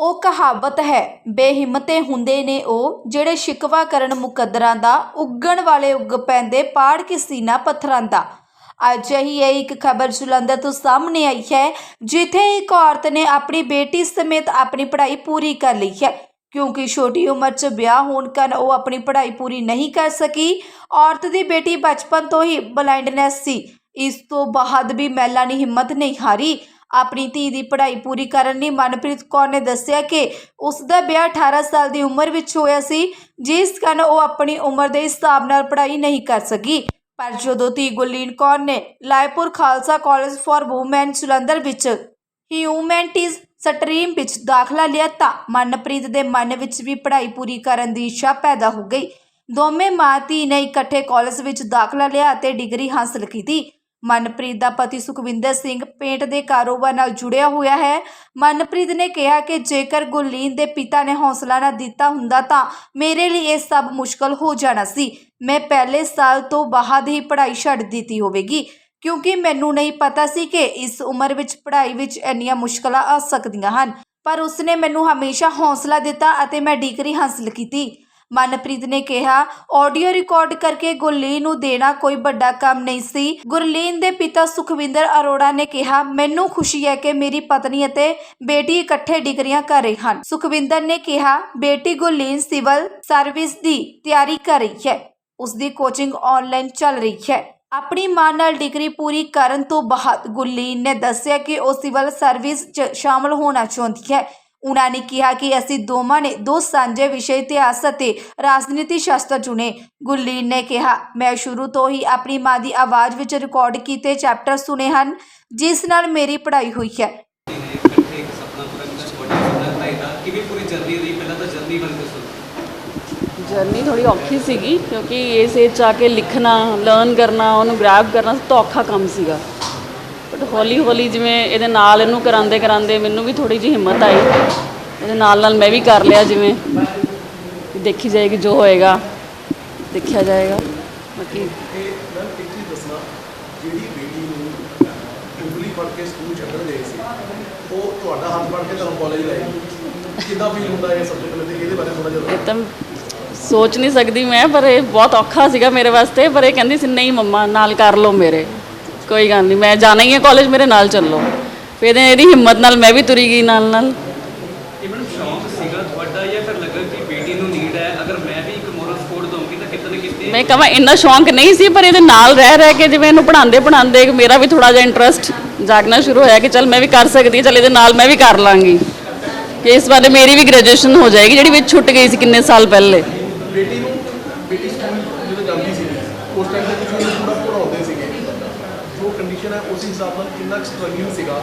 ਉਹ ਕਹਾਵਤ ਹੈ, ਬੇਹਿੰਮਤੇ ਹੁੰਦੇ ਨੇ ਉਹ, ਜਿਹੜੇ ਸ਼ਿਕਵਾ ਕਰਨ ਮੁਕੱਦਰਾਂ ਦਾ, ਉੱਗਣ ਵਾਲੇ ਉੱਗ ਪੈਂਦੇ ਪਾੜ ਕੇ ਸੀਨਾ ਪੱਥਰਾਂ ਦਾ। ਅੱਜ ਹੀ ਇਹ ਇੱਕ ਖਬਰ ਜਲੰਧਰ ਤੋਂ ਸਾਹਮਣੇ ਆਈ ਹੈ, ਜਿੱਥੇ ਇੱਕ ਔਰਤ ਨੇ ਆਪਣੀ ਬੇਟੀ ਸਮੇਤ ਆਪਣੀ ਪੜ੍ਹਾਈ ਪੂਰੀ ਕਰ ਲਈ ਹੈ। ਕਿਉਂਕਿ ਛੋਟੀ ਉਮਰ 'ਚ ਵਿਆਹ ਹੋਣ ਕਾਰਨ ਉਹ ਆਪਣੀ ਪੜ੍ਹਾਈ ਪੂਰੀ ਨਹੀਂ ਕਰ ਸਕੀ, ਔਰਤ ਦੀ ਬੇਟੀ ਬਚਪਨ ਤੋਂ ਹੀ ਬਲਾਈਂਡਨੈਸ ਸੀ। ਇਸ ਤੋਂ ਬਾਅਦ ਵੀ ਮਹਿਲਾ ਨੇ ਹਿੰਮਤ ਨਹੀਂ ਹਾਰੀ। ਆਪਣੀ ਧੀ ਦੀ ਪੜ੍ਹਾਈ ਪੂਰੀ ਕਰਨ ਲਈ ਮਨਪ੍ਰੀਤ ਕੌਰ ਨੇ ਦੱਸਿਆ ਕਿ ਉਸ ਦਾ ਵਿਆਹ 18 ਸਾਲ ਦੀ ਉਮਰ ਵਿੱਚ ਹੋਇਆ ਸੀ, ਜਿਸ ਕਾਰਨ ਉਹ ਆਪਣੀ ਉਮਰ ਦੇ ਹਿਸਾਬ ਨਾਲ ਪੜ੍ਹਾਈ ਨਹੀਂ ਕਰ ਸਕੀ। ਪਰ ਜਦੋਂ ਧੀ ਗੁਰਲੀਨ ਕੌਰ ਨੇ Lyallpur Khalsa college for women Jalandhar ਵਿੱਚ ਹਿਊਮੈਨਿਟੀਜ਼ ਸਟਰੀਮ ਵਿੱਚ ਦਾਖਲਾ ਲਿਆ ਤਾਂ ਮਨਪ੍ਰੀਤ ਦੇ ਮਨ ਵਿੱਚ ਵੀ ਪੜ੍ਹਾਈ ਪੂਰੀ ਕਰਨ ਦੀ ਇੱਛਾ ਪੈਦਾ ਹੋ ਗਈ। ਦੋਵੇਂ ਮਾਂ ਧੀ ਨੇ ਇਕੱਠੇ ਕਾਲਜ ਵਿੱਚ ਦਾਖਲਾ ਲਿਆ ਅਤੇ ਡਿਗਰੀ ਹਾਸਲ ਕੀਤੀ। ਮਨਪ੍ਰੀਤ ਦਾ ਪਤੀ ਸੁਖਵਿੰਦਰ ਸਿੰਘ ਪੇਂਟ ਦੇ ਕਾਰੋਬਾਰ ਨਾਲ ਜੁੜਿਆ ਹੋਇਆ ਹੈ। ਮਨਪ੍ਰੀਤ ਨੇ ਕਿਹਾ ਕਿ ਜੇਕਰ ਗੁਰਲੀਨ ਦੇ ਪਿਤਾ ਨੇ ਹੌਸਲਾ ਨਾ ਦਿੱਤਾ ਹੁੰਦਾ ਤਾਂ ਮੇਰੇ ਲਈ ਇਹ ਸਭ ਮੁਸ਼ਕਲ ਹੋ ਜਾਣਾ ਸੀ। ਮੈਂ ਪਹਿਲੇ ਸਾਲ ਤੋਂ ਬਾਅਦ ਹੀ ਪੜ੍ਹਾਈ ਛੱਡ ਦਿੱਤੀ ਹੋਵੇਗੀ, ਕਿਉਂਕਿ ਮੈਨੂੰ ਨਹੀਂ ਪਤਾ ਸੀ ਕਿ ਇਸ ਉਮਰ ਵਿੱਚ ਪੜ੍ਹਾਈ ਵਿੱਚ ਇੰਨੀਆਂ ਮੁਸ਼ਕਲਾਂ ਆ ਸਕਦੀਆਂ ਹਨ। ਪਰ ਉਸਨੇ ਮੈਨੂੰ ਹਮੇਸ਼ਾ ਹੌਸਲਾ ਦਿੱਤਾ ਅਤੇ ਮੈਂ ਡਿਗਰੀ ਹਾਸਲ ਕੀਤੀ। ਮਨਪ੍ਰੀਤ ਨੇ ਕਿਹਾ ਆਡੀਓ ਰਿਕਾਰਡ ਕਰਕੇ ਗੁਰਲੀਨ ਨੂੰ ਦੇਣਾ ਕੋਈ ਵੱਡਾ ਕੰਮ ਨਹੀਂ ਸੀ। ਗੁਰਲੀਨ ਦੇ ਪਿਤਾ ਸੁਖਵਿੰਦਰ ਅਰੋੜਾ ਨੇ ਕਿਹਾ, ਮੈਨੂੰ ਖੁਸ਼ੀ ਹੈ ਕਿ ਮੇਰੀ ਪਤਨੀ ਅਤੇ ਬੇਟੀ ਇਕੱਠੇ ਡਿਗਰੀਆਂ ਕਰ ਰਹੇ ਹਨ। ਸੁਖਵਿੰਦਰ ਨੇ ਕਿਹਾ, ਬੇਟੀ ਗੁਰਲੀਨ ਸਿਵਲ ਸਰਵਿਸ ਦੀ ਤਿਆਰੀ ਕਰ ਰਹੀ ਹੈ। ਉਸ ਦੀ ਕੋਚਿੰਗ ਆਨਲਾਈਨ ਚੱਲ ਰਹੀ ਹੈ। ਆਪਣੀ ਮਾਂ ਨਾਲ ਡਿਗਰੀ ਪੂਰੀ ਕਰਨ ਤੋਂ ਬਾਅਦ ਗੁਰਲੀਨ ਨੇ ਦੱਸਿਆ ਕਿ ਉਹ ਸਿਵਲ ਸਰਵਿਸ 'ਚ ਸ਼ਾਮਲ ਹੋਣਾ ਚਾਹੁੰਦੀ ਹੈ। ਉਨ੍ਹਾਂ ਨੇ ਕਿਹਾ ਕਿ ਅਸੀਂ ਦੋਵਾਂ ਨੇ ਦੋ ਸਾਂਝੇ ਵਿਸ਼ੇ ਇਤਿਹਾਸ ਅਤੇ ਰਾਜਨੀਤੀ ਸ਼ਾਸਤਰ ਚੁਣੇ। ਗੁਰਲੀਨ ਨੇ ਕਿਹਾ, ਮੈਂ ਸ਼ੁਰੂ ਤੋਂ ਹੀ ਆਪਣੀ ਮਾਂ ਦੀ ਆਵਾਜ਼ ਵਿੱਚ ਰਿਕਾਰਡ ਕੀਤੇ ਚੈਪਟਰ ਸੁਨੇ ਹਨ, ਜਿਸ ਨਾਲ ਮੇਰੀ ਪੜ੍ਹਾਈ ਹੋਈ ਹੈ। ਜਰਨੀ ਥੋੜੀ ਔਖੀ ਸੀਗੀ, ਕਿਉਂਕਿ ਇਸ ਏਜ 'ਚ ਆ ਕੇ ਲਿਖਣਾ ਲਰਨ ਕਰਨਾ, ਉਹਨੂੰ ਗ੍ਰੈਬ ਕਰਨਾ ਸਭ ਤੋਂ ਔਖਾ ਕੰਮ ਸੀਗਾ। ਹੌਲੀ ਹੌਲੀ ਜਿਵੇਂ ਇਹਦੇ ਨਾਲ ਇਹਨੂੰ ਕਰਾਉਂਦੇ ਕਰਾਉਂਦੇ ਮੈਨੂੰ ਵੀ ਥੋੜੀ ਜਿਹੀ ਹਿੰਮਤ ਆਈ। ਇਹਦੇ ਨਾਲ ਨਾਲ ਮੈਂ ਵੀ ਕਰ ਲਿਆ ਜਿਵੇਂ ਦੇਖੀ ਜਾਏਗੀ ਜੋ ਹੋਏਗਾ ਦੇਖਿਆ ਜਾਏਗਾ। ਬਾਕੀ ਇਹ ਮੈਂ ਇੱਕ ਚੀਜ਼ ਦੱਸਣਾ ਜਿਹੜੀ ਬੇਟੀ ਨੂੰ ਉਂਗਲੀ ਫੜ ਕੇ ਸਕੂਲ ਛੱਡਣ ਗਏ ਸੀ ਉਹ ਤੁਹਾਡਾ ਹੱਥ ਫੜ ਕੇ ਤੁਹਾਨੂੰ ਕਾਲਜ ਲੈ ਗਈ। ਕਿੱਦਾਂ ਫੀਲ ਹੁੰਦਾ ਇਹ ਸਬਜੈਕਟ ਲੈ ਕੇ ਇਹਦੇ ਬਾਰੇ ਥੋੜਾ ਜਿਹਾ ਇਹ ਤਾਂ ਸੋਚ ਨਹੀਂ ਸਕਦੀ ਮੈਂ ਪਰ ਇਹ ਬਹੁਤ ਔਖਾ ਸੀਗਾ ਮੇਰੇ ਵਾਸਤੇ ਪਰ ਇਹ ਕਹਿੰਦੀ ਸੀ ਨਹੀਂ ਮੰਮਾ ਨਾਲ ਕਰ ਲਓ ਮੇਰੇ। ਕੋਈ ਗੱਲ ਨਹੀਂ ਮੈਂ ਜਾਣਾ ਹੀ ਹੈ ਕਾਲਜ ਮੇਰੇ ਨਾਲ ਚੱਲੋ। ਫਿਰ ਇਹਦੇ- ਇਹਦੀ ਹਿੰਮਤ ਨਾਲ ਮੈਂ ਵੀ ਤੁਰੀ ਗਈ ਨਾਲ ਨਾਲ। ਇਹ ਮੈਨੂੰ ਸ਼ੌਂਕ ਸੀਗਾ ਤੁਹਾਡਾ ਜਾਂ ਫਿਰ ਲੱਗਾ ਕਿ ਬੇਟੀ ਨੂੰ ਨੀਡ ਹੈ? ਅਗਰ ਮੈਂ ਵੀ ਇੱਕ ਮੋਰਲ ਸਪੋਰਟ ਦਊਂਗੀ ਤਾਂ ਕਿਤੇ ਨਾ ਕਿਤੇ ਮੈਂ ਕਹਾਂ ਇੰਨਾ ਸ਼ੌਂਕ ਨਹੀਂ ਸੀ ਪਰ ਇਹਦੇ ਨਾਲ ਰਹਿ ਰਹਿ ਕੇ ਜਿਵੇਂ ਇਹਨੂੰ ਪੜ੍ਹਾਉਂਦੇ ਪੜ੍ਹਾਉਂਦੇ ਮੇਰਾ ਵੀ ਥੋੜਾ ਜਿਹਾ ਇੰਟਰਸਟ ਜਾਗਣਾ ਸ਼ੁਰੂ ਹੋਇਆ ਕਿ ਚਲ ਮੈਂ ਵੀ ਕਰ ਸਕਦੀ ਹਾਂ ਚਲ ਇਹਦੇ ਨਾਲ ਮੈਂ ਵੀ ਕਰ ਲਾਂਗੀ। ਕਿ ਇਸ ਬਾਰੇ ਮੇਰੀ ਵੀ ਗ੍ਰੈਜੂਏਸ਼ਨ ਹੋ ਜਾਏਗੀ ਜਿਹੜੀ ਵਿੱਚ ਛੁੱਟ ਗਈ ਸੀ ਕਿੰਨੇ ਸਾਲ ਪਹਿਲੇ। ਬੇਟੀ ਨੂੰ ਬੇਟੀ ਸਕੂਲ ਜਦੋਂ ਜਾਂਦੀ ਸੀ ਉਸ ਟਾਈਮ ਤੇ ਤੁਸੀਂ ਉਹਨੂੰ ਪੂਰਾ ਪੜਾਉਂਦੇ ਸੀਗੇ ਜੋ ਕੰਡੀਸ਼ਨ ਹੈ ਉਸ ਹਿਸਾਬ ਨਾਲ ਕਿੰਨਾ ਸਟਰਗਲਿੰਗ ਸੀਗਾ।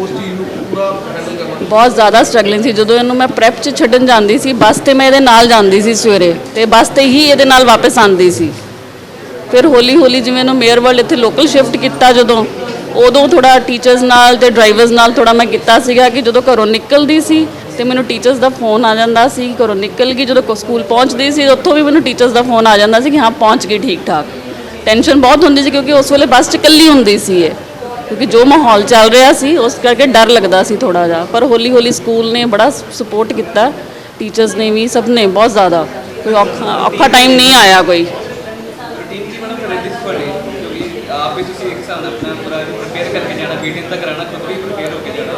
ਉਸ ਚੀਜ਼ ਨੂੰ ਪੂਰਾ ਹੈਂਡਲ ਕਰਨਾ ਬਹੁਤ ਜ਼ਿਆਦਾ ਸਟਰਗਲਿੰਗ ਸੀ। ਜਦੋਂ ਇਹਨੂੰ ਮੈਂ ਪ੍ਰੈਪ 'ਚ ਛੱਡਣ ਜਾਂਦੀ ਸੀ ਬੱਸ ਤੇ ਮੈਂ ਇਹਦੇ ਨਾਲ ਜਾਂਦੀ ਸੀ ਸਵੇਰੇ ਤੇ ਬੱਸ ਤੇ ਹੀ ਇਹਦੇ ਨਾਲ ਵਾਪਸ ਆਉਂਦੀ ਸੀ। ਫਿਰ ਹੌਲੀ ਹੌਲੀ ਜਿਵੇਂ ਇਹਨੂੰ ਮੇਅਰ ਵਰਲਡ ਇੱਥੇ ਲੋਕਲ ਸ਼ਿਫਟ ਕੀਤਾ ਜਦੋਂ, ਉਦੋਂ ਥੋੜਾ ਟੀਚਰਸ ਨਾਲ ਤੇ ਡਰਾਈਵਰਸ ਨਾਲ ਥੋੜਾ ਮੈਂ ਕੀਤਾ ਸੀਗਾ ਕਿ ਜਦੋਂ ਘਰੋਂ ਨਿਕਲਦੀ ਸੀ ਤੇ ਮੈਨੂੰ ਟੀਚਰਸ ਦਾ ਫੋਨ ਆ ਜਾਂਦਾ ਸੀ, ਘਰੋਂ ਨਿਕਲ ਗਈ, ਜਦੋਂ ਸਕੂਲ ਪਹੁੰਚਦੀ ਸੀ, ਉੱਥੋਂ ਵੀ ਮੈਨੂੰ ਟੀਚਰਸ ਦਾ ਫੋਨ ਆ ਜਾਂਦਾ ਸੀ ਕਿ ਹਾਂ, ਪਹੁੰਚ ਗਈ ਠੀਕ ਠਾਕ ਟੈਨਸ਼ਨ ਬਹੁਤ ਹੁੰਦੀ ਸੀ ਕਿਉਂਕਿ ਉਸ ਵੇਲੇ ਬੱਸ 'ਚ ਇਕੱਲੀ ਹੁੰਦੀ ਸੀ ਇਹ। ਕਿਉਂਕਿ ਜੋ ਮਾਹੌਲ ਚੱਲ ਰਿਹਾ ਸੀ, ਉਸ ਕਰਕੇ ਡਰ ਲੱਗਦਾ ਸੀ ਥੋੜਾ ਜਿਹਾ। ਪਰ ਹੌਲੀ ਹੌਲੀ ਸਕੂਲ ਨੇ ਬੜਾ ਸਪੋਰਟ ਕੀਤਾ। ਟੀਚਰਸ ਨੇ ਵੀ, ਸਭ ਨੇ ਬਹੁਤ ਜ਼ਿਆਦਾ। ਕੋਈ ਔਖਾ ਔਖਾ ਟਾਈਮ ਨਹੀਂ ਆਇਆ ਕੋਈ। ਰੂਟੀਨ ਕੀ ਮੈਡਮ ਫਿਰ ਇਸ ਤੁਹਾਡੀ ਕਿਉਂਕਿ ਆਪ ਵੀ ਤੁਸੀਂ ਇੱਕ ਹਿਸਾਬ ਆਪਣਾ ਪੂਰਾ ਪ੍ਰਪੇਅਰ ਕਰਕੇ ਜਾਣਾ ਬੇਟੀ ਤਾਂ ਕਰਾਣਾ ਖੁਦ ਵੀ ਪ੍ਰਪੇਅਰ ਹੋ ਕੇ ਜਾਣਾ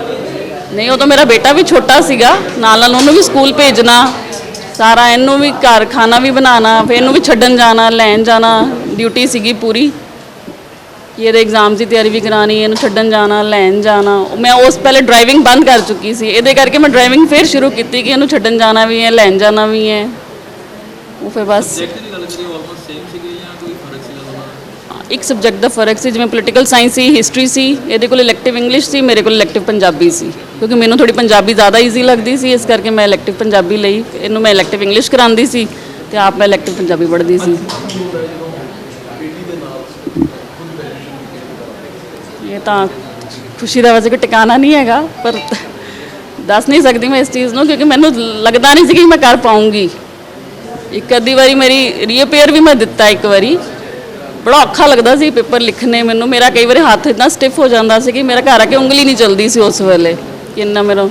ਨਹੀਂ ਉਦੋਂ ਮੇਰਾ ਬੇਟਾ ਵੀ ਛੋਟਾ ਸੀਗਾ। ਨਾਲ ਨਾਲ ਉਹਨੂੰ ਵੀ ਸਕੂਲ ਭੇਜਣਾ। ਸਾਰਾ ਇਹਨੂੰ ਵੀ ਘਰ ਖਾਣਾ ਵੀ ਬਣਾਉਣਾ, ਫਿਰ ਇਹਨੂੰ ਵੀ ਛੱਡਣ ਜਾਣਾ, ਲੈਣ ਜਾਣਾ। ਡਿਊਟੀ ਸੀਗੀ ਪੂਰੀ। ਕਿ ਇਹਦੇ ਐਗਜ਼ਾਮਸ ਦੀ ਤਿਆਰੀ ਵੀ ਕਰਾਣੀ ਇਹਨੂੰ ਛੱਡਣ ਜਾਣਾ ਲੈਣ ਜਾਣਾ। ਮੈਂ ਉਸ ਪਹਿਲੇ ਡਰਾਈਵਿੰਗ ਬੰਦ ਕਰ ਚੁੱਕੀ ਸੀ। ਇਹਦੇ ਕਰਕੇ ਮੈਂ ਡਰਾਈਵਿੰਗ ਫਿਰ ਸ਼ੁਰੂ ਕੀਤੀ ਕਿ ਇਹਨੂੰ ਛੱਡਣ ਜਾਣਾ ਵੀ ਹੈ ਲੈਣ ਜਾਣਾ ਵੀ ਹੈ। ਉਹ ਫਿਰ ਬਸ। ਇੱਕ ਸਬਜੈਕਟ ਦਾ ਫ਼ਰਕ ਸੀ ਜਿਵੇਂ ਪੋਲੀਟੀਕਲ ਸਾਇੰਸ ਸੀ ਹਿਸਟਰੀ ਸੀ ਇਹਦੇ ਕੋਲ ਇਲੈਕਟਿਵ ਇੰਗਲਿਸ਼ ਸੀ ਮੇਰੇ ਕੋਲ ਇਲੈਕਟਿਵ ਪੰਜਾਬੀ ਸੀ। ਕਿਉਂਕਿ ਮੈਨੂੰ ਥੋੜੀ ਪੰਜਾਬੀ ਜ਼ਿਆਦਾ ਈਜ਼ੀ ਲੱਗਦੀ ਸੀ ਇਸ ਕਰਕੇ ਮੈਂ ਇਲੈਕਟਿਵ ਪੰਜਾਬੀ ਲਈ ਇਹਨੂੰ ਮੈਂ ਇਲੈਕਟਿਵ ਇੰਗਲਿਸ਼ ਕਰਾਉਂਦੀ ਸੀ ਤੇ ਆਪ ਮੈਂ ਇਲੈਕਟਿਵ ਪੰਜਾਬੀ ਪੜ੍ਹਦੀ ਸੀ। ਇਹ ਤਾਂ ਖੁਸ਼ੀ ਦਾ ਵੈਸੇ ਕੋਈ ਟਿਕਾਣਾ ਨਹੀਂ ਹੈਗਾ ਪਰ ਦੱਸ ਨਹੀਂ ਸਕਦੀ ਮੈਂ ਇਸ ਚੀਜ਼ ਨੂੰ ਕਿਉਂਕਿ ਮੈਨੂੰ ਲੱਗਦਾ ਨਹੀਂ ਸੀ ਕਿ ਮੈਂ ਕਰ ਪਾਉਂਗੀ। ਇੱਕ ਅੱਧੀ ਵਾਰੀ ਮੇਰੀ ਰੀਅਪੇਅਰ ਵੀ ਮੈਂ ਦਿੱਤਾ ਇੱਕ ਵਾਰੀ। ਬੜਾ ਔਖਾ ਲੱਗਦਾ ਸੀ ਪੇਪਰ ਲਿਖਣੇ ਮੈਨੂੰ। ਮੇਰਾ ਕਈ ਵਾਰੀ ਹੱਥ ਇਦਾਂ ਸਟਿਫ ਹੋ ਜਾਂਦਾ ਸੀ ਕਿ ਮੇਰਾ ਘਰ ਆ ਕੇ ਉਂਗਲੀ ਨਹੀਂ ਚਲਦੀ ਸੀ ਉਸ ਵੇਲੇ ਇੰਨਾ ਮੇਰਾ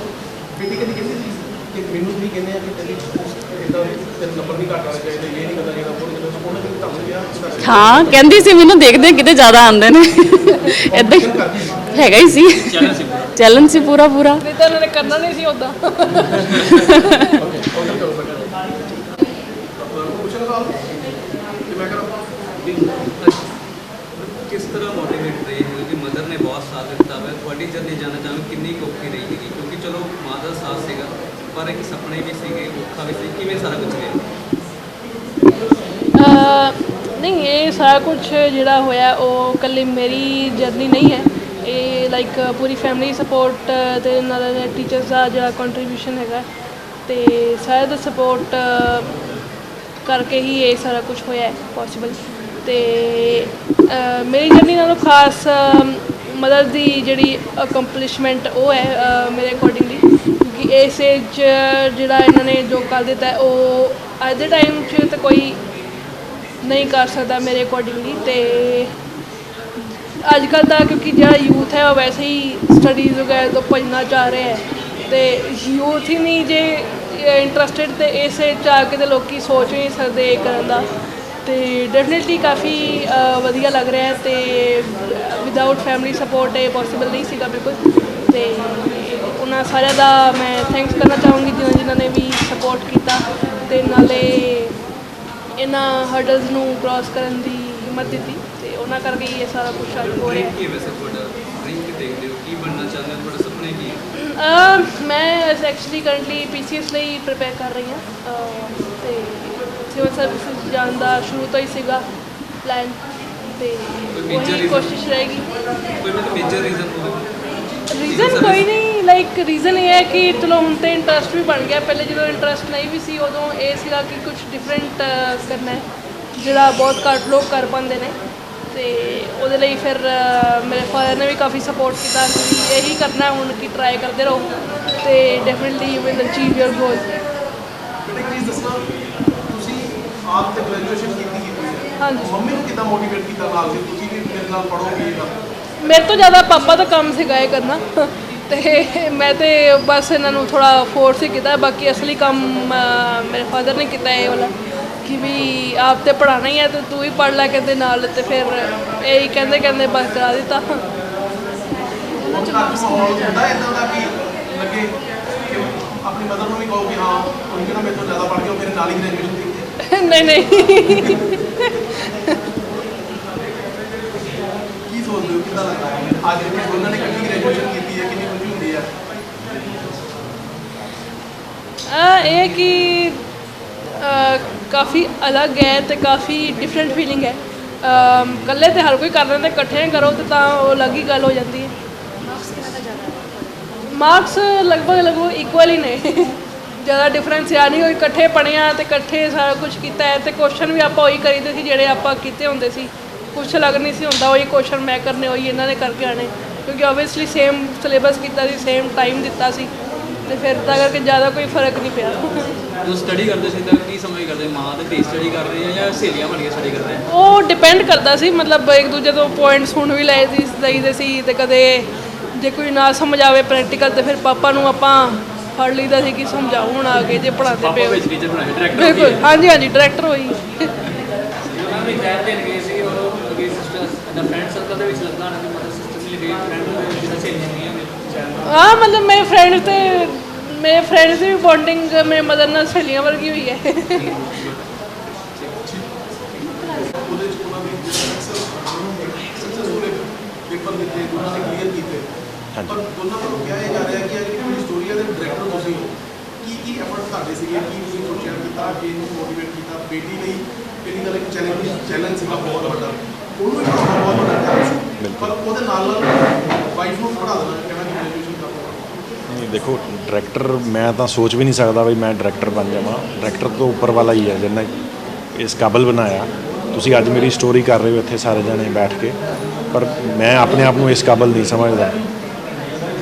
ਹਾਂ ਕਹਿੰਦੀ ਸੀ ਮੈਨੂੰ ਦੇਖਦੇ ਕਿਤੇ ਜ਼ਿਆਦਾ ਆਉਂਦੇ ਨੇ। ਇਦਾਂ ਹੈਗਾ ਹੀ ਸੀ। ਚੈਲੰਜ ਸੀ ਪੂਰਾ। ਚੈਲੰਜ ਸੀ ਪੂਰਾ ਪੂਰਾ। ਨਹੀਂ ਤਾਂ ਉਹਨਾਂ ਨੇ ਕਰਨਾ ਨਹੀਂ ਸੀ ਉਦਾਂ ਕਿਸ ਤਰ੍ਹਾਂ ਮੋਟੀਵੇਟ ਰਹੀ ਹੈ? ਕਿ ਮਦਰ ਨੇ ਬਹੁਤ ਸਾਥ ਦਿੱਤਾ ਹੈ ਤੁਹਾਡੀ ਜਰਨੀ ਜਾਣਨਾ ਚਾਹਾਂ ਕਿੰਨੀ ਕੁ ਔਖੀ ਰਹੀ ਹੈਗੀ? ਕਿਉਂਕਿ ਚਲੋ ਮਾਂ ਦਾ ਸਾਥ ਸੀਗਾ ਪਰ ਇੱਕ ਸੁਪਨੇ ਵੀ ਸੀਗੇ ਔਖਾ ਵੀ ਸੀ। ਕਿਵੇਂ ਸਾਰਾ ਕੁਝ ਗਿਆ ਅਹ ਨਹੀਂ, ਇਹ ਸਾਰਾ ਕੁਝ ਜਿਹੜਾ ਹੋਇਆ, ਉਹ ਇਕੱਲੀ ਮੇਰੀ ਜਰਨੀ ਨਹੀਂ ਹੈ। ਇਹ ਲਾਈਕ ਪੂਰੀ ਫੈਮਿਲੀ ਸਪੋਰਟ ਤੇ ਨਾਲ ਟੀਚਰਸ ਦਾ ਜਿਹੜਾ ਕੰਟਰੀਬਿਊਸ਼ਨ ਹੈਗਾ, ਤੇ ਸਾਰੇ ਦਾ ਸਪੋਰਟ ਕਰਕੇ ਹੀ ਇਹ ਸਾਰਾ ਕੁਝ ਹੋਇਆ ਪੋਸੀਬਲ ਤੇ ਮੇਰੀ ਜਰਨੀ ਨਾਲੋਂ ਖਾਸ ਮਦਰ ਦੀ ਜਿਹੜੀ ਅਕੰਪਲਿਸ਼ਮੈਂਟ ਉਹ ਹੈ ਮੇਰੇ ਅਕੋਰਡਿੰਗਲੀ ਕਿਉਂਕਿ ਇਸ ਏਜ ਜਿਹੜਾ ਇਹਨਾਂ ਨੇ ਜੋ ਕਰ ਦਿੱਤਾ, ਉਹ ਅੱਜ ਦੇ ਟਾਈਮ 'ਚ ਤਾਂ ਕੋਈ ਨਹੀਂ ਕਰ ਸਕਦਾ ਮੇਰੇ ਅਕੋਰਡਿੰਗਲੀ ਤੇ ਅੱਜ ਕੱਲ੍ਹ ਦਾ ਕਿਉਂਕਿ ਜਿਹੜਾ ਯੂਥ ਹੈ ਉਹ ਵੈਸੇ ਹੀ ਸਟੱਡੀਜ਼ ਵਗੈਰਾ ਤੋਂ ਭੱਜਣਾ ਚਾਹ ਰਿਹਾ ਹੈ ਤੇ ਯੂਥ ਹੀ ਨਹੀਂ ਜੇ ਇੰਟਰਸਟਿਡ ਤੇ ਇਸੇ ਚ ਆ ਕੇ ਤੇ ਲੋਕੀ ਸੋਚ ਵੀ ਨਹੀਂ ਸਕਦੇ ਇਹ ਕਰਨ ਦਾ ਤੇ ਡੈਫੀਨਿਟਲੀ ਕਾਫੀ ਵਧੀਆ ਲੱਗ ਰਿਹਾ ਹੈ ਤੇ ਵਿਦਆਊਟ ਫੈਮਿਲੀ ਸਪੋਰਟ ਇਹ ਪੋਸੀਬਲ ਨਹੀਂ ਸੀਗਾ ਬਿਲਕੁਲ ਤੇ ਉਹਨਾਂ ਸਾਰਿਆਂ ਦਾ ਮੈਂ ਥੈਂਕਸ ਕਰਨਾ ਚਾਹੂੰਗੀ ਜਿਨ੍ਹਾਂ ਜਿਨ੍ਹਾਂ ਨੇ ਵੀ ਸਪੋਰਟ ਕੀਤਾ ਤੇ ਨਾਲੇ ਇਹਨਾਂ ਹਰਡਲਸ ਨੂੰ ਕ੍ਰਾਸ ਕਰਨ ਦੀ ਹਿੰਮਤ ਦਿੱਤੀ ਤੇ ਉਹਨਾਂ ਕਰਕੇ ਹੀ ਇਹ ਸਾਰਾ ਕੁਝ ਅੱਜ ਹੋ ਰਿਹਾ। ਡ੍ਰੀਮ ਕੀ ਹੈ ਵੈਸੇ ਤੁਹਾਡਾ? ਡ੍ਰੀਮ ਕੀ ਦੇਖਦੇ ਹੋ? ਕੀ ਬਣਨਾ ਚਾਹੁੰਦੇ ਹੋ? ਤੁਹਾਡੇ ਸੁਪਨੇ ਕੀ ਹੈ? ਮੈਂ ਐਕਚੁਅਲੀ ਕਰੰਟਲੀ ਪੀਸੀਐਸ ਲਈ ਪ੍ਰਿਪੇਅਰ ਕਰ ਰਹੀ ਹਾਂ। ਤੇ ਸਿਵਲ ਸਰਵਿਸਿਜ਼ ਜਾਣ ਦਾ ਸ਼ੁਰੂ ਤੋਂ ਹੀ ਸੀਗਾ ਪਲਾਨ ਤੇ reason? ਕੋਸ਼ਿਸ਼ ਰਹੇਗੀ। ਕੋਈ ਮੇਜਰ ਰੀਜ਼ਨ ਹੋਵੇ? ਰੀਜ਼ਨ ਕੋਈ ਨਹੀਂ। ਲਾਈਕ ਰੀਜ਼ਨ ਇਹ ਹੈ ਕਿ ਚਲੋ ਹੁਣ ਤੇ ਇੰਟਰਸਟ ਵੀ ਬਣ ਗਿਆ। ਪਹਿਲੇ ਜਦੋਂ ਇੰਟਰਸਟ ਨਹੀਂ ਵੀ ਸੀ ਉਦੋਂ ਇਹ ਸੀਗਾ ਕਿ ਕੁਝ ਡਿਫਰੈਂਟ ਕਰਨਾ ਹੈ ਜਿਹੜਾ ਬਹੁਤ ਘੱਟ ਲੋਕ ਕਰ ਪਾਉਂਦੇ ਨੇ। ਤੇ ਉਹਦੇ ਲਈ ਫਿਰ ਮੇਰੇ ਫਾਦਰ ਨੇ ਵੀ ਕਾਫੀ ਸਪੋਰਟ ਕੀਤਾ ਕਿ ਇਹੀ ਕਰਨਾ ਹੁਣ ਕਿ ਟਰਾਈ ਕਰਦੇ ਰਹੋ। ਤੇ definitely you will achieve your goal ਇੱਕ ਦੱਸਣਾ ਤੁਸੀਂ ਆਪ ਤੇ ਗ੍ਰੈਜੂਏਸ਼ਨ ਕੀਤੀ ਕੀਤੀ ਹੈ? ਹਾਂਜੀ। ਮੰਮੀ ਨੂੰ ਕਿੱਦਾਂ ਮੋਟੀਵੇਟ ਕੀਤਾ ਨਾਲ ਸੀ ਤੁਸੀਂ ਵੀ ਮੇਰੇ ਨਾਲ ਪੜੋਗੇ ਮੇਰੇ ਤੋਂ ਜ਼ਿਆਦਾ ਪਾਪਾ ਦਾ ਕੰਮ ਸੀਗਾ ਇਹ ਕਰਨਾ। ਤੇ ਮੈਂ ਤੇ ਬਸ ਇਹਨਾਂ ਨੂੰ ਥੋੜਾ ਫੋਰਸ ਹੀ ਕੀਤਾ। ਬਾਕੀ ਅਸਲੀ ਕੰਮ ਮੇਰੇ ਫਾਦਰ ਨੇ ਕੀਤਾ ਇਹ ਵਾਲਾ ਕਿ ਵੀ ਆਪ ਤੇ ਪੜਾਣਾ ਹੀ ਹੈ ਤੇ ਤੂੰ ਹੀ ਪੜ ਲੈ ਕਹਿੰਦੇ ਨਾਲ ਤੇ ਫਿਰ ਇਹੀ ਕਹਿੰਦੇ ਕਹਿੰਦੇ ਬਸ ਕਰਾ ਦਿੱਤਾ। ਹੁਣ ਘਰ 'ਚ ਮਾਹੌਲ ਹੁੰਦਾ। ਇਦਾਂ ਦਾ ਕਿ ਲੱਗੇ ਕਿ ਆਪਣੀ ਮਦਰ ਨੂੰ ਵੀ ਕਹੋ ਕਿ ਹਾਂ ਉਹ ਕਿਹੜਾ ਮੇਰੇ ਤੋਂ ਜ਼ਿਆਦਾ ਪੜ੍ਹ ਕੇ ਉਹ ਮੇਰੇ ਨਾਲ ਹੀ ਗ੍ਰੈਜੂਏਸ਼ਨ ਕੀਤੀ ਹੈ। ਨਹੀਂ ਨਹੀਂ। ਕੀ ਸੋਚਦੇ ਹੋ? ਕਿੱਦਾਂ ਲੱਗਦਾ ਹੈ? ਅੱਜ ਕਿ ਉਹਨਾਂ ਨੇ ਕਿੰਨੀ ਗ੍ਰੈਜੂਏਸ਼ਨ ਕੀਤੀ ਹੈ ਕਿੰਨੀ ਖੁਸ਼ੀ ਹੁੰਦੀ ਹੈ ਇਹ ਕਿ ਕਾਫੀ ਅਲੱਗ ਹੈ ਤੇ ਕਾਫੀ ਡਿਫਰੈਂਟ ਫੀਲਿੰਗ ਹੈ। ਇਕੱਲੇ ਤੇ ਹਰ ਕੋਈ ਕਰ ਲੈਂਦਾ ਇਕੱਠੇ ਕਰੋ ਤੇ ਤਾਂ ਉਹ ਅਲੱਗ ਹੀ ਗੱਲ ਹੋ ਜਾਂਦੀ ਹੈ। ਮਾਰਕਸ ਲਗਭਗ ਲਗਭਗ ਇਕੁਅਲ ਹੀ ਨੇ। ਜ਼ਿਆਦਾ ਡਿਫਰੈਂਸ ਆ ਨਹੀਂ ਕੋਈ ਇਕੱਠੇ ਪੜ੍ਹੇ ਆ ਤੇ ਇਕੱਠੇ ਸਾਰਾ ਕੁਝ ਕੀਤਾ ਹੈ ਤੇ ਕੁਐਸਚਨ ਵੀ ਆਪਾਂ ਉਹੀ ਕਰੀਦੇ ਸੀ ਜਿਹੜੇ ਆਪਾਂ ਕੀਤੇ ਹੁੰਦੇ ਸੀ। ਕੁਝ ਅਲੱਗ ਨਹੀਂ ਸੀ ਹੁੰਦਾ ਉਹੀ ਕੁਐਸਚਨ ਮੈਂ ਕਰਨੇ ਉਹੀ ਇਹਨਾਂ ਨੇ ਕਰਕੇ ਆਣੇ ਕਿਉਂਕਿ ਆਬਵੀਅਸਲੀ ਸੇਮ ਸਿਲੇਬਸ ਕੀਤਾ ਸੀ ਸੇਮ ਟਾਈਮ ਦਿੱਤਾ ਸੀ। ਤੇ ਫਿਰ ਤਾਂ ਕਰਕੇ ਜ਼ਿਆਦਾ ਕੋਈ ਫ਼ਰਕ ਨਹੀਂ ਪਿਆ। ਜੋ ਸਟੱਡੀ ਕਰਦੇ ਸੀ ਤਾਂ ਕੀ ਸਮਝ ਕਰਦੇ? ਮਾਂ ਦੇ ਤੇ ਸਟੱਡੀ ਕਰ ਰਹੇ ਆ ਜਾਂ ਸਹੇਲੀਆਂ ਬਣ ਕੇ ਸਟੱਡੀ ਕਰਦੇ ਆ? ਉਹ ਡਿਪੈਂਡ ਕਰਦਾ ਸੀ ਮਤਲਬ ਇੱਕ ਦੂਜੇ ਤੋਂ ਪੁਆਇੰਟਸ ਸੁਣ ਵੀ ਲਏ ਸੀ ਦਈਦੇ ਸੀ ਤੇ ਕਦੇ ਜੇ ਕੋਈ ਨਾ ਸਮਝ ਆਵੇ ਪ੍ਰੈਕਟੀਕਲ ਤੇ ਫਿਰ ਪਾਪਾ ਨੂੰ ਆਪਾਂ ਫੜ ਲਈਦਾ ਸੀ ਕਿ ਸਮਝਾਓ ਹੁਣ ਆ ਕੇ ਜੇ ਪੜਾਉਂਦੇ ਪਾਪਾ ਪਏ ਹੋ। ਵਿੱਚ ਟੀਚਰ ਬਣਾਏ ਡਾਇਰੈਕਟਰ ਬਿਲਕੁਲ ਹਾਂਜੀ ਹਾਂਜੀ ਡਾਇਰੈਕਟਰ ਹੋਈ। ਉਹਨਾਂ ਨੇ ਕਹਿ ਦੇਣ ਗਏ ਸੀ ਉਹ ਅਗੇ ਸਿਸਟਰ ਦਾ ਫਰੈਂਡ ਸਰਕਲ ਦੇ ਵਿੱਚ ਲੱਗਦਾ ਨਾ ਕਿ ਮਦਰ ਸਿਸਟਰ ਲਈ ਫਰੈਂਡ ਨੂੰ ਜਿਹਦਾ ਸਹੇਲੀਆਂ ਨਹੀਂ ਹਾਂ ਮਤਲਬ ਮੇਰੇ ਫਰੈਂਡ ਤੇ ਮੇਰੇ ਫਰੈਂਡਸ ਦੀ ਵੀ ਬੌਂਡਿੰਗ ਮੇਰੇ ਮਦਰ ਨਾਲ ਸਹੇਲੀਆਂ ਵਰਗੀ ਹੋਈ ਹੈ। ਕੀਤੇ ਪਰ ਦੋਨਾਂ ਵੱਲੋਂ ਕਿਹਾ ਜਾ ਰਿਹਾ ਕਿ ਜਿਹੜੀ ਸਟੋਰੀ ਦੇ ਡਾਇਰੈਕਟਰ ਤੁਸੀਂ ਹੋ। ਕੀ ਕੀ ਐਫਰਟ ਤੁਹਾਡੇ ਸੀਗੇ? ਕੀ ਤੁਸੀਂ ਸੋਚਿਆ ਕੀਤਾ? ਕਿ ਇਹਨੂੰ ਮੋਟੀਵੇਟ ਕੀਤਾ ਬੇਟੀ ਲਈ? ਪਹਿਲੀ ਗੱਲ ਇੱਕ ਚੈਲੰਜ ਚੈਲੰਜ ਸੀਗਾ ਬਹੁਤ ਵੱਡਾ। ਉਹਨੂੰ ਪੜਾਉਣਾ ਬਹੁਤ ਵੱਡਾ ਪਰ ਉਹਦੇ ਨਾਲ ਨਾਲ ਵਾਈਫ ਨੂੰ ਪੜਾ ਦੇਣਾ ਕਹਿਣਾ ਕਿ ਗ੍ਰੈਜੂਏਸ਼ਨ ਕਰ ਲਓ ਨਹੀਂ, ਦੇਖੋ ਡਾਇਰੈਕਟਰ ਮੈਂ ਤਾਂ ਸੋਚ ਵੀ ਨਹੀਂ ਸਕਦਾ ਵੀ ਮੈਂ ਡਾਇਰੈਕਟਰ ਬਣ ਜਾਵਾਂ। ਡਾਇਰੈਕਟਰ ਤੋਂ ਉੱਪਰ ਵਾਲਾ ਹੀ ਹੈ ਜਿਹਨੇ ਇਸ ਕਾਬਲ ਬਣਾਇਆ। ਤੁਸੀਂ ਅੱਜ ਮੇਰੀ ਸਟੋਰੀ ਕਰ ਰਹੇ ਹੋ ਇੱਥੇ ਸਾਰੇ ਜਣੇ ਬੈਠ ਕੇ, ਪਰ ਮੈਂ ਆਪਣੇ ਆਪ ਨੂੰ ਇਸ ਕਾਬਲ ਨਹੀਂ ਸਮਝਦਾ।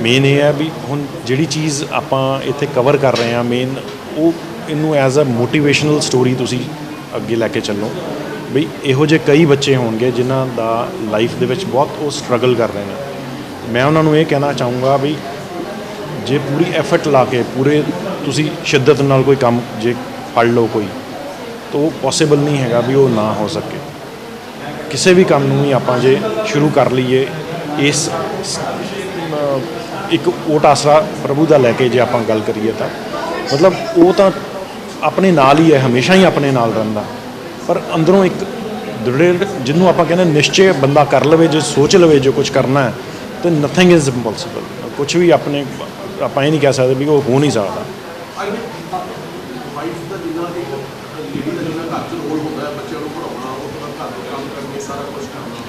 ਮੇਨ ਇਹ ਹੈ ਵੀ ਹੁਣ ਜਿਹੜੀ ਚੀਜ਼ ਆਪਾਂ ਇੱਥੇ ਕਵਰ ਕਰ ਰਹੇ ਹਾਂ ਮੇਨ ਉਹ ਇਹਨੂੰ ਐਜ਼ ਅ ਮੋਟੀਵੇਸ਼ਨਲ ਸਟੋਰੀ ਤੁਸੀਂ ਅੱਗੇ ਲੈ ਕੇ ਚੱਲੋ। ਬਈ ਇਹੋ ਜਿਹੇ ਕਈ ਬੱਚੇ ਹੋਣਗੇ ਜਿਨ੍ਹਾਂ ਦਾ ਲਾਈਫ ਦੇ ਵਿੱਚ ਬਹੁਤ ਉਹ ਸਟਰਗਲ ਕਰ ਰਹੇ ਨੇ। ਮੈਂ ਉਹਨਾਂ ਨੂੰ ਇਹ ਕਹਿਣਾ ਚਾਹੂੰਗਾ ਵੀ ਜੇ ਪੂਰੀ ਐਫਰਟ ਲਾ ਕੇ, ਪੂਰੇ ਤੁਸੀਂ ਸ਼ਿੱਦਤ ਨਾਲ ਕੋਈ ਕੰਮ ਜੇ ਫੜ ਲਓ ਕੋਈ, ਤਾਂ ਉਹ ਪੋਸੀਬਲ ਨਹੀਂ ਹੈਗਾ ਵੀ ਉਹ ਨਾ ਹੋ ਸਕੇ। ਕਿਸੇ ਵੀ ਕੰਮ ਨੂੰ ਵੀ ਆਪਾਂ ਜੇ ਸ਼ੁਰੂ ਕਰ ਲਈਏ, ਇਸ ਇੱਕ ਓਟ ਆਸਰਾ ਪ੍ਰਭੂ ਦਾ ਲੈ ਕੇ ਜੇ ਆਪਾਂ ਗੱਲ ਕਰੀਏ ਤਾਂ, ਮਤਲਬ ਉਹ ਤਾਂ ਆਪਣੇ ਨਾਲ ਹੀ ਹੈ, ਹਮੇਸ਼ਾ ਹੀ ਆਪਣੇ ਨਾਲ ਰਹਿੰਦਾ। ਪਰ ਅੰਦਰੋਂ ਇੱਕ ਦ੍ਰਿੜ, ਜਿਹਨੂੰ ਆਪਾਂ ਕਹਿੰਦੇ ਨਿਸ਼ਚੈ ਬੰਦਾ ਕਰ ਲਵੇ, ਜੇ ਸੋਚ ਲਵੇ ਜੋ ਕੁਝ ਕਰਨਾ ਹੈ, ਤੇ ਨਥਿੰਗ ਇਜ਼ ਇੰਪੋਸੀਬਲ ਕੁਝ ਵੀ ਆਪਣੇ ਆਪਾਂ ਇਹ ਨਹੀਂ ਕਹਿ ਸਕਦੇ ਵੀ ਉਹ ਹੋ ਨਹੀਂ ਸਕਦਾ।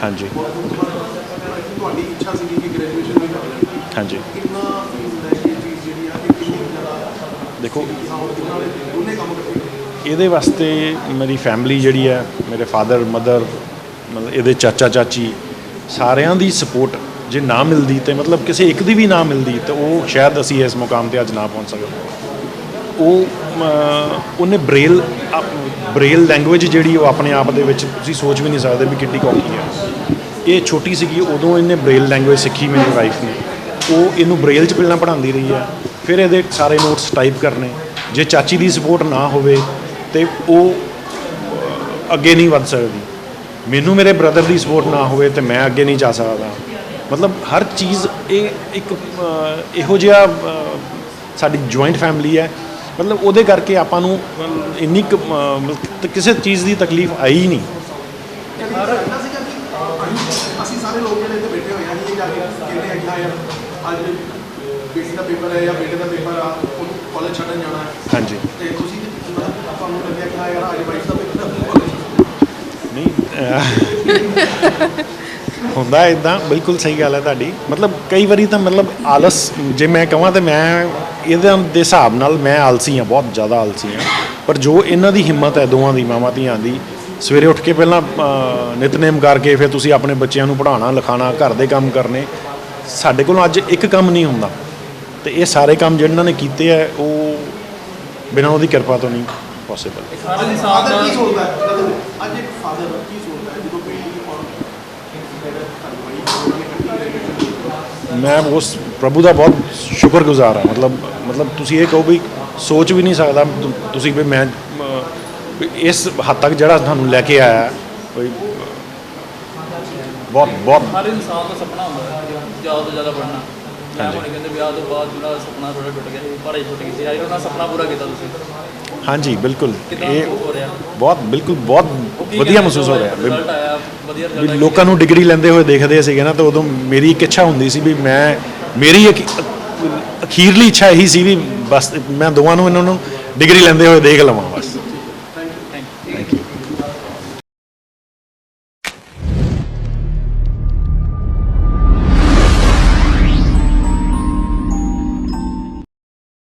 ਹਾਂਜੀ। ਔਰ ਉਸ ਤੋਂ ਬਾਅਦ ਤੁਹਾਡੀ ਇੱਛਾ ਸੀ ਕਿ ਗ੍ਰੈਜੂਏਸ਼ਨ ਵੀ ਕਰ ਲੈਣੀ। ਹਾਂਜੀ। ਕਿੰਨਾ ਦੇਖੋ ਇਹਦੇ ਵਾਸਤੇ ਮੇਰੀ ਫੈਮਿਲੀ ਜਿਹੜੀ ਹੈ ਮੇਰੇ ਫਾਦਰ ਮਦਰ ਮਤਲਬ ਇਹਦੇ ਚਾਚਾ ਚਾਚੀ ਸਾਰਿਆਂ ਦੀ ਸਪੋਰਟ ਜੇ ਨਾ ਮਿਲਦੀ ਤੇ ਮਤਲਬ ਕਿਸੇ ਇੱਕ ਦੀ ਵੀ ਨਾ ਮਿਲਦੀ ਤੇ ਉਹ ਸ਼ਾਇਦ ਅਸੀਂ ਇਸ ਮੁਕਾਮ ਤੇ ਅੱਜ ਨਾ ਪਹੁੰਚ ਸਕਦੇ ਉਹ ਉਹਨੇ ਬ੍ਰੇਲ ਬ੍ਰੇਲ ਲੈਂਗੁਏਜ ਜਿਹੜੀ ਉਹ ਆਪਣੇ ਆਪ ਦੇ ਵਿੱਚ ਤੁਸੀਂ ਸੋਚ ਵੀ ਨਹੀਂ ਸਕਦੇ ਵੀ ਕਿੰਨੀ ਕੌਕੀ ਹੈ। ਇਹ ਛੋਟੀ ਸੀਗੀ, ਉਦੋਂ ਇਹਨੇ ਬ੍ਰੇਲ ਲੈਂਗੁਏਜ ਸਿੱਖੀ ਮੇਰੀ ਵਾਈਫ ਨੇ। ਉਹ ਇਹਨੂੰ ਬ੍ਰੇਲ 'ਚ ਪਹਿਲਾਂ ਪੜ੍ਹਾਉਂਦੀ ਰਹੀ ਹੈ, ਫਿਰ ਇਹਦੇ ਸਾਰੇ ਨੋਟਸ ਟਾਈਪ ਕਰਨੇ। ਜੇ ਚਾਚੀ ਦੀ ਸਪੋਰਟ ਨਾ ਹੋਵੇ ਤੇ ਉਹ ਅੱਗੇ ਨਹੀਂ ਵੱਧ ਸਕਦੀ। ਮੈਨੂੰ ਮੇਰੇ ਬ੍ਰਦਰ ਦੀ ਸਪੋਰਟ ਨਾ ਹੋਵੇ ਤੇ ਮੈਂ ਅੱਗੇ ਨਹੀਂ ਜਾ ਸਕਦਾ। ਮਤਲਬ ਹਰ ਚੀਜ਼ ਇਹ ਇੱਕ ਇਹੋ ਜਿਹਾ ਸਾਡੀ ਜੁਆਇੰਟ ਫੈਮਿਲੀ ਹੈ। ਮਤਲਬ ਉਹਦੇ ਕਰਕੇ ਆਪਾਂ ਨੂੰ ਇੰਨੀ ਕਿਸੇ ਚੀਜ਼ ਦੀ ਤਕਲੀਫ ਆਈ ਹੀ ਨਹੀਂ। ਲੱਗਦਾ ਸੀਗਾ ਕਿ ਅਸੀਂ- ਅਸੀਂ ਸਾਰੇ ਲੋਕ ਜਿਹੜੇ ਇੱਥੇ ਬੈਠੇ ਹੋਏ ਆ ਇਹ ਜਾ ਕੇ ਕਹਿੰਦੇ ਆ ਕਿ ਹਾਂ ਯਾਰ ਅੱਜ ਬੇਟੀ ਦਾ ਪੇਪਰ ਹੈ ਜਾਂ ਬੇਟੇ ਦਾ ਪੇਪਰ ਆ ਉਹਨੂੰ ਕਾਲਜ ਛੱਡਣ ਜਾਣਾ ਹੈ। ਹਾਂਜੀ। ਤੇ ਤੁਸੀਂ ਆਪਾਂ ਨੂੰ ਲੱਗਿਆ ਕਿ ਹਾਂ ਯਾਰ ਅੱਜ ਵਾਈਫ ਦਾ ਪੇਪਰ ਨਹੀਂ ਹੁੰਦਾ ਇਦਾਂ ਬਿਲਕੁਲ ਸਹੀ ਗੱਲ ਹੈ ਤੁਹਾਡੀ। ਮਤਲਬ ਕਈ ਵਾਰੀ ਤਾਂ ਮਤਲਬ ਆਲਸ, ਜੇ ਮੈਂ ਕਹਾਂ ਤਾਂ ਮੈਂ ਇਹਦੇ ਦੇ ਹਿਸਾਬ ਨਾਲ ਮੈਂ ਆਲਸੀ ਹਾਂ, ਬਹੁਤ ਜ਼ਿਆਦਾ ਆਲਸੀ ਹਾਂ। ਪਰ ਜੋ ਇਹਨਾਂ ਦੀ ਹਿੰਮਤ ਹੈ, ਦੋਵਾਂ ਦੀ ਮਾਮਾ ਧੀਆਂ ਦੀ, ਸਵੇਰੇ ਉੱਠ ਕੇ ਪਹਿਲਾਂ ਨਿਤਨੇਮ ਕਰਕੇ ਫਿਰ ਤੁਸੀਂ ਆਪਣੇ ਬੱਚਿਆਂ ਨੂੰ ਪੜ੍ਹਾਉਣਾ, ਲਿਖਾਉਣਾ, ਘਰ ਦੇ ਕੰਮ ਕਰਨੇ, ਸਾਡੇ ਕੋਲੋਂ ਅੱਜ ਇੱਕ ਕੰਮ ਨਹੀਂ ਹੁੰਦਾ। ਤੇ ਇਹ ਸਾਰੇ ਕੰਮ ਜਿਹਨਾਂ ਨੇ ਕੀਤੇ ਆ ਉਹ ਬਿਨਾਂ ਉਹਦੀ ਕਿਰਪਾ ਤੋਂ ਨਹੀਂ ਪੋਸੀਬਲ ਫਾਦਰ ਕੀ ਸੋਚਦਾ ਅੱਜ ਇੱਕ ਫਾਦਰ ਕੀ ਸੋਚਦਾ ਹੈ ਜਦੋਂ ਕੋਈ ਔਰ ਕਰਵਾਈ ਉਹਨਾਂ ਨੇ ਕੱਢੀ ਗ੍ਰੈਜੂਏਸ਼ਨ ਮੈਂ ਉਸ ਪ੍ਰਭੂ ਦਾ ਬਹੁਤ ਸ਼ੁਕਰਗੁਜ਼ਾਰ ਹਾਂ। ਮਤਲਬ ਮਤਲਬ ਤੁਸੀਂ ਇਹ ਕਹੋ ਵੀ ਸੋਚ ਵੀ ਨਹੀਂ ਸਕਦਾ ਤੁਸੀਂ ਵੀ ਮੈਂ ਇਸ ਹੱਦ ਤੱਕ ਜਿਹੜਾ ਤੁਹਾਨੂੰ ਲੈ ਕੇ ਆਇਆ ਕੋਈ ਬਹੁਤ ਬਹੁਤ ਹਰ ਇਨਸਾਨ ਦਾ ਸੁਪਨਾ ਹੁੰਦਾ ਹੈ ਜ਼ਿਆਦਾ ਤੋਂ ਜ਼ਿਆਦਾ ਮੈਂ ਆਪਣੇ ਕਹਿੰਦੇ ਵਿਆਹ ਤੋਂ ਬਾਅਦ ਜਿਹੜਾ ਸੁਪਨਾ ਥੋੜਾ ਟੁੱਟ ਗਿਆ ਸੀ ਪੜ੍ਹਾਈ ਛੁੱਟ ਗਈ ਸੀ ਉਹਨਾਂ ਸੁਪਨਾ ਪੂਰਾ ਕੀਤਾ ਤੁਸੀਂ। ਹਾਂਜੀ ਬਿਲਕੁਲ ਇਹ ਬਹੁਤ ਬਿਲਕੁਲ ਬਹੁਤ ਵਧੀਆ ਮਹਿਸੂਸ ਹੋ ਰਿਹਾ ਵੀ- ਲੋਕਾਂ ਨੂੰ ਡਿਗਰੀ ਲੈਂਦੇ ਹੋਏ ਦੇਖਦੇ ਸੀਗੇ ਨਾ ਤਾਂ ਉਦੋਂ ਮੇਰੀ ਇੱਕ ਇੱਛਾ ਹੁੰਦੀ ਸੀ ਵੀ ਮੈਂ ਮੇਰੀ ਇੱਕ ਅਖੀਰਲੀ ਇੱਛਾ ਇਹੀ ਸੀ ਵੀ ਬਸ ਮੈਂ ਦੋਵਾਂ ਨੂੰ ਇਹਨਾਂ ਨੂੰ ਡਿਗਰੀ ਲੈਂਦੇ ਹੋਏ ਦੇਖ ਲਵਾਂ ਬਸ।